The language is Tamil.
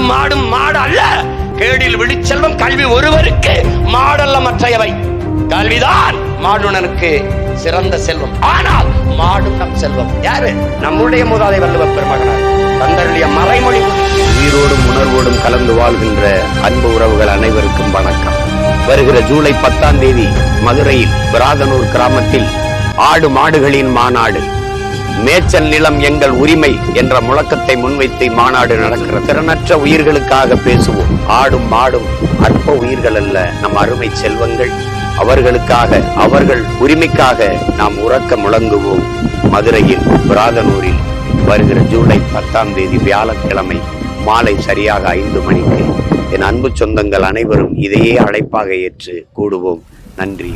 ஆடும் மாடும் மாடு அல்ல. கேடில் விழிச்செல்வம் கல்வி ஒருவருக்கு மாடல்ல மற்றையவை. கல்விதான் மாடுனனுக்கு சிறந்த செல்வம். ஆனால் மாடும் நம் செல்வம். யாரு? நம்முடைய மூதாதை வள்ளுவ பெருமகனார். தந்தருடைய மறைமொழி. உயிரோடும் உணர்வோடும் கலந்து வாழ்கின்ற அன்பு உறவுகள் அனைவருக்கும் வணக்கம். வருகிற ஜூலை பத்தாம் தேதி மதுரையில் பிராதனூர் கிராமத்தில் ஆடு மாடுகளின் மாநாடு. மேச்சல் நிலம் எங்கள் உரிமை என்ற முழக்கத்தை முன்வைத்து மாநாடு நடக்கிறது திறனற்ற உயிர்களுக்காக பேசுவோம். ஆடும் மாடும் அற்ப உயிர்கள் அல்ல நம் அருமை செல்வங்கள். அவர்களுக்காக அவர்கள் உரிமைக்காக நாம் உறக்க முழங்குவோம். மதுரையில் புராதனூரில் வருகிற ஜூலை பத்தாம் தேதி வியாழக்கிழமை மாலை சரியாக ஐந்து மணிக்கு என் அன்பு சொந்தங்கள் அனைவரும் இதையே அழைப்பாக ஏற்று கூடுவோம். நன்றி.